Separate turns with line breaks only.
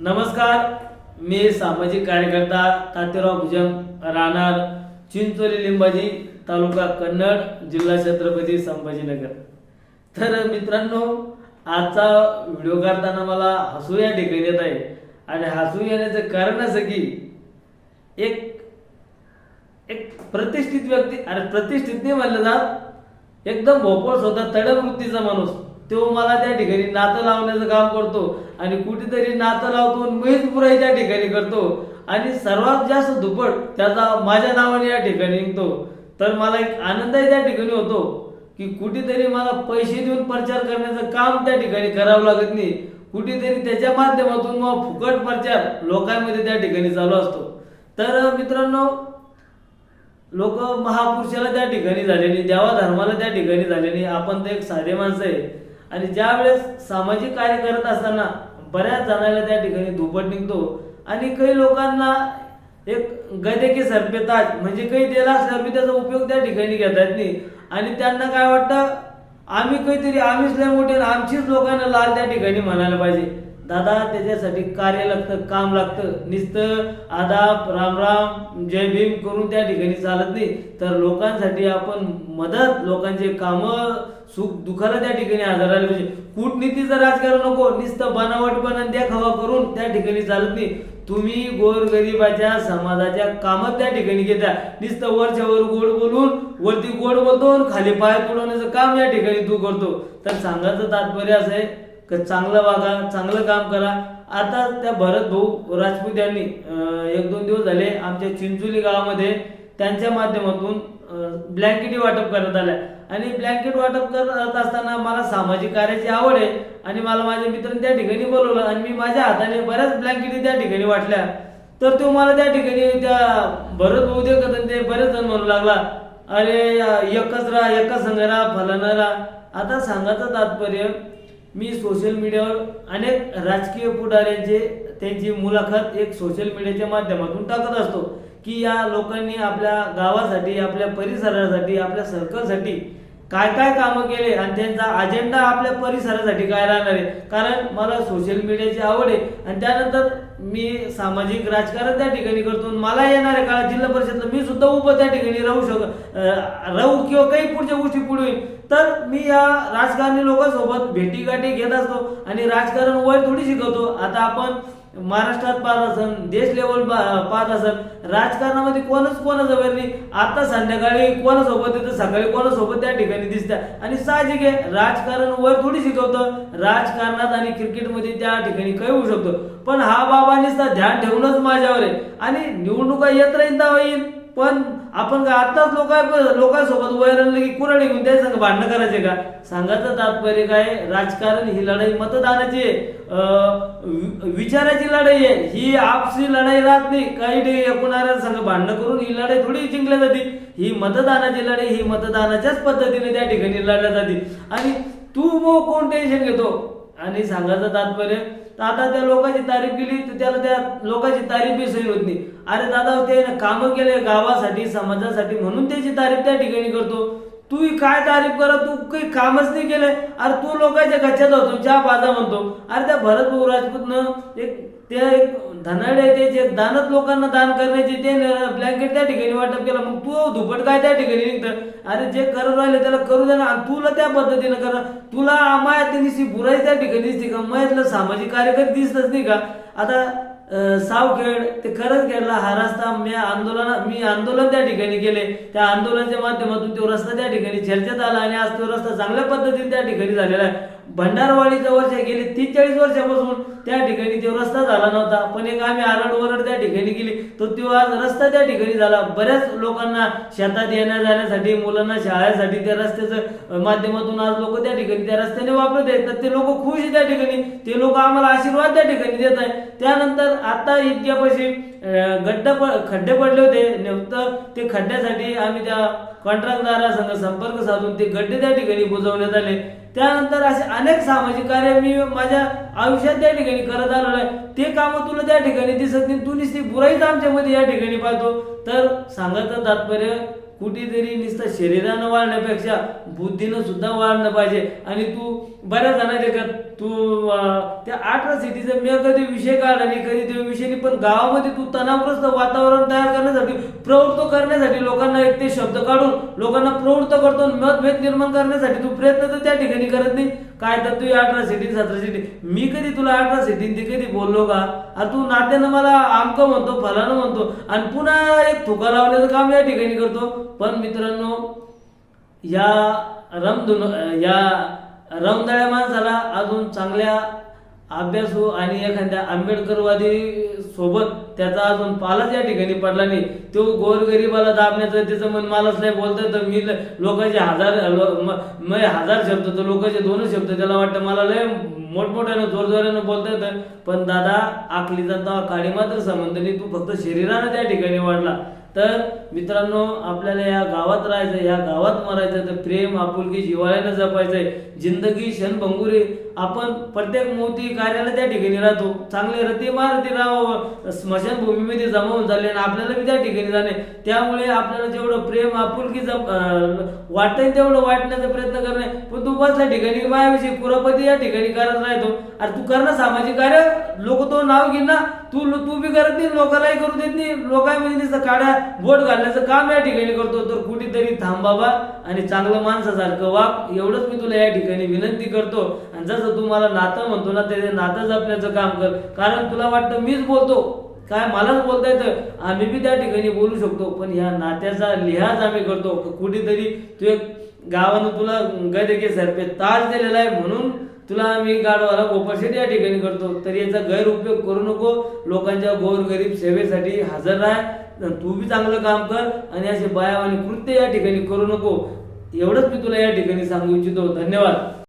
नमस्कार मी सामाजिक कार्यकर्ता तात्याराव भुजंग राहणार चिंचोली लिंबाजी तालुका कन्नड जिल्हा छत्रपती संभाजीनगर. तर मित्रांनो आजचा व्हिडिओ करताना मला हसू या ठिकाणी येत आहे. आणि हसू येण्याचं कारण असं की एक एक प्रतिष्ठित व्यक्ती अरे प्रतिष्ठित नाही म्हणलं जात एकदम भोपळ स्वतः तडवृत्तीचा माणूस. तो मला त्या ठिकाणी नातं लावण्याचं काम करतो आणि कुठेतरी नातं लावतो मीच पुराई त्या ठिकाणी करतो. आणि सर्वात जास्त दुप्पट त्याचा माझ्या नावाने या ठिकाणी निघतो. तर मला एक आनंदही त्या ठिकाणी होतो की कुठेतरी मला पैसे देऊन प्रचार करण्याचं काम त्या ठिकाणी करावं लागत नाही. कुठेतरी त्याच्या माध्यमातून मग फुकट प्रचार लोकांमध्ये त्या ठिकाणी चालू असतो. तर मित्रांनो लोक महापुरुषाला त्या ठिकाणी झालेली देवा धर्माला त्या ठिकाणी झालेली आपण तर एक साधे माणसं आहे. आणि ज्या वेळेस सामाजिक कार्य करत असताना बऱ्याच जणांना त्या ठिकाणी धुपट निघतो. आणि काही लोकांना एक गदे की सरपेताज म्हणजे काही त्याला असल्यावर त्याचा उपयोग त्या ठिकाणी घेतात नाही. आणि त्यांना काय वाटतं? आम्ही काहीतरी आम्हीच लय मोठे आमचीच लोकांना लाल त्या ठिकाणी म्हणायला पाहिजे. दादा त्याच्यासाठी कार्य लागतं काम लागतं. नुसतं आदाब राम राम जय भीम करून त्या ठिकाणी चालत नाही. तर लोकांसाठी आपण मदत लोकांचे कामं सुख दुखाला त्या ठिकाणी हजर राहिले पाहिजे. कूटनीतीचं राजकारण नको नुसतं बनावटपणा देखावा करून त्या ठिकाणी चालत नाही. तुम्ही गोरगरिबाच्या समाजाच्या कामात त्या ठिकाणी घेता. नुसतं वरच्यावर गोड बोलून वरती गोड बोलतो खाली पाय पुरवण्याचं काम या ठिकाणी तू करतो. तर सांगायचं तात्पर्य असं आहे का चांगलं वागा चांगलं काम करा. आता त्या भरत भाऊ राजपूत यांनी एक दोन दिवस झाले आमच्या चिंचोली गावामध्ये त्यांच्या माध्यमातून ब्लँकेटी वाटप करण्यात आल्या. आणि ब्लँकेट वाटप करत असताना मला सामाजिक कार्याची आवड आहे. आणि मला माझ्या मित्रांनी त्या ठिकाणी बोलवलं आणि मी माझ्या हाताने बऱ्याच ब्लँकेटी त्या ठिकाणी वाटल्या. तर तो मला त्या ठिकाणी त्या भरत उद्योग ते बरेच जण म्हणू लागला अरे एकच राहा एकच संघ राहा फलाना राहा. आता सांगायचं तात्पर्य मी सोशल मीडियावर अनेक राजकीय पुढाऱ्यांचे त्यांची मुलाखत एक सोशल मीडियाच्या माध्यमातून टाकत असतो. की या लोकांनी आपल्या गावासाठी आपल्या परिसरासाठी आपल्या सर्कलसाठी काय काय कामं केले आणि त्यांचा अजेंडा आपल्या परिसरासाठी काय राहणार आहे? कारण मला सोशल मीडियाची आवड आहे आणि त्यानंतर मी सामाजिक राजकारण त्या ठिकाणी करतो मला येणाऱ्या काळात जिल्हा परिषदला मी सुद्धा उभं त्या ठिकाणी राहू शक राहू किंवा काही पुढच्या गोष्टी पुढे होईल. तर मी या राजकारणी लोकांसोबत भेटीगाठी घेत असतो आणि राजकारण वय थोडी शिकवतो. आता आपण महाराष्ट्रात पाहत असन देश लेवल पाहत असन राजकारणामध्ये कोणच कोणाचं नाही. आता संध्याकाळी कोणासोबत येतं सकाळी कोणासोबत त्या ठिकाणी दिसतात आणि साहजिक आहे राजकारण वर थोडी शिकवतं राजकारणात आणि क्रिकेटमध्ये त्या ठिकाणी काही होऊ शकतो. पण हा बाबा ध्यान ठेवूनच माझ्यावर आहे. आणि निवडणुका येत राहील तेव्हा येईल पण आपण का आताच लोक लोकांसोबत वैर आणलं की कुराडे घेऊन त्या संघ भांडणं करायचे का? सांगायचं तात्पर्य काय राजकारण ही लढाई मतदानाची विचाराची लढाई आहे. ही आपसी लढाई राहत नाही. काही नाही एकूणाऱ्या संघ भांडणं करून ही लढाई थोडी जिंकल्या जाते. ही मतदानाची लढाई ही मतदानाच्याच पद्धतीने त्या ठिकाणी लढल्या जाते. आणि तू मग कोण टेन्शन घेतो? आणि सांगायचं तात्पर्य तर आता त्या लोकांची तारीफ केली तर त्याला त्या लोकांची तारीफ बी सही होत नाही. अरे दादा ते कामं केले गावासाठी समाजासाठी म्हणून त्याची तारीफ त्या ठिकाणी करतो. तू काय तारीफ करा तू काही कामच नाही केलंय. अरे तू लोकांच्या गच्च्यात होतो ज्या बाजा म्हणतो. अरे त्या भरत भाऊ राजपूतनं एक ते एक धनाडे ते जे दानत लोकांना दान करण्याचे ते ब्लँकेट त्या ठिकाणी वाटप केलं. मग तू धुपट काय त्या ठिकाणी निघतं? अरे जे करत राहिले त्याला करू दे ना आणि तुला त्या पद्धतीनं कर. तुला मायात निशी बुराई त्या ठिकाणी दिसते का? मयातलं सामाजिक कार्यकर्ते दिसतच नाही का? आता सावखेड ते खरंच खेळला हा रस्ता. मी आंदोलन मी आंदोलन त्या ठिकाणी केले. त्या आंदोलनाच्या माध्यमातून तो रस्ता त्या ठिकाणी चर्चेत आला आणि आज तो रस्ता चांगल्या पद्धतीने त्या ठिकाणी झालेला आहे. भंडारवाडीच्या वर्ष गेले तीस चाळीस वर्षापासून त्या ठिकाणी तो रस्ता झाला नव्हता. पण एक आम्ही आरड वरड त्या ठिकाणी गेली. तर तो आज रस्ता त्या ठिकाणी झाला. बऱ्याच लोकांना शेतात येण्या जाण्यासाठी मुलांना शाळेसाठी त्या रस्त्याचं माध्यमातून आज लोक त्या ठिकाणी त्या रस्त्याने वापरत आहेत. तर ते लोक खुश त्या ठिकाणी. ते लोक आम्हाला आशीर्वाद त्या ठिकाणी देत आहे त्यानंतर आता इतक्यापाशी गड्डा प- खड्डे पडले होते. नेमकं ते खड्ड्यासाठी आम्ही त्या कॉन्ट्रॅक्टदारासंग संपर्क साधून ते गड्डे त्या ठिकाणी बुजवण्यात आले. त्यानंतर असे अनेक सामाजिक कार्य मी माझ्या आयुष्यात त्या ठिकाणी करत आलो आहे. ते कामं तुला त्या ठिकाणी दिसत नाही. तू नुसती बुराईच आमच्यामध्ये या ठिकाणी पाहतो. तर सांगायचं तात्पर्य कुठेतरी नुसतं शरीरानं वाढण्यापेक्षा बुद्धीनं सुद्धा वाढणं पाहिजे. आणि तू बऱ्याच जणांच्या तू त्या अठरा सिटीचा मी कधी विषय काढला नाही कधी त्या विषयाने पण गावामध्ये तू तणावग्रस्त वातावरण तयार करण्यासाठी प्रवृत्त करण्यासाठी लोकांना एक ते शब्द काढून लोकांना प्रवृत्त करतो मतभेद निर्माण करण्यासाठी तू प्रयत्न तर त्या ठिकाणी करत नाही. काय तर तू अठरा सिटी सतरा सिटी मी कधी तुला अठरा सिटी ते कधी बोललो का? अरे तू नात्यानं मला आमकं म्हणतो फलानं म्हणतो आणि पुन्हा एक थुका लावण्याचं काम या ठिकाणी करतो. पण मित्रांनो या रमधुन या रमदाळ्या माणसाला अजून चांगल्या अभ्यासू हो आणि एखाद्या आंबेडकरवादी सोबत त्याचा अजून पालाच या ठिकाणी पडला नाही. तो गोरगरीबाला दाबण्याचं त्याचं मन मलाच नाही बोलतं तर मी ल- लोकांचे हजार लो- म- हजार शब्द तर लोकांचे दोनच शब्द त्याला वाटतं मला लय मोठमोठ्यानं जोरजोरानं बोलता येतं पण दादा आखलीचा तवा काळी मात्र संबंध नाही तू फक्त शरीरानं त्या ठिकाणी वाढला. तर मित्रांनो आपल्याला या गावात राहायचं या गावात मरायचं तर प्रेम आपुलकी जिवाळ्यानं जपायचंय. जिंदगी क्षणभंगुरी आपण प्रत्येक मोठी कार्याला त्या ठिकाणी राहतो. चांगले रती मारती राहावं स्मशानभूमीमध्ये जमा होऊन झाले आणि आपल्याला बी त्या ठिकाणी जाणे. त्यामुळे आपल्याला जेवढं प्रेम आपुलकी जप अं, वाटतंय तेवढं वाटण्याचा प्रयत्न करणे. पण तू बसल्या ठिकाणी मायाविषयी कुरापती या ठिकाणी करत राहतो. अरे तू कर ना सामाजिक कार्य. लोक तो नाव घे ना. तू तू बी करत नाही लोकांनाही करू देत नाही. लोकांमध्ये तिचं काढा बोट घालण्याचं काम या ठिकाणी करतो. तर कुठेतरी थांब बाबा आणि चांगलं माणसासारखं वाग. एवढंच मी तुला या ठिकाणी विनंती करतो. आणि जसं तू तुम्हाला नातं म्हणतो ना ते नातं जपण्याचं काम कर. कारण तुला वाटतं मीच बोलतो. काय मलाच बोलता येतं? आम्ही बी त्या ठिकाणी बोलू शकतो पण ह्या नात्याचा लिहाज आम्ही करतो. कुठेतरी तू एक गावानं तुला गदके सरपे ताज दिलेला आहे म्हणून तुला आम्ही गाडवाला गोपाशेट या ठिकाणी करतो. तर याचा गैरउपयोग करू नको. लोकांच्या गोरगरीब सेवेसाठी हजर राह. तू बी चांगलं काम कर आणि असे बायावानी कृत्य या ठिकाणी करू नको. एवढंच मी तुला या ठिकाणी सांगू इच्छितो. धन्यवाद.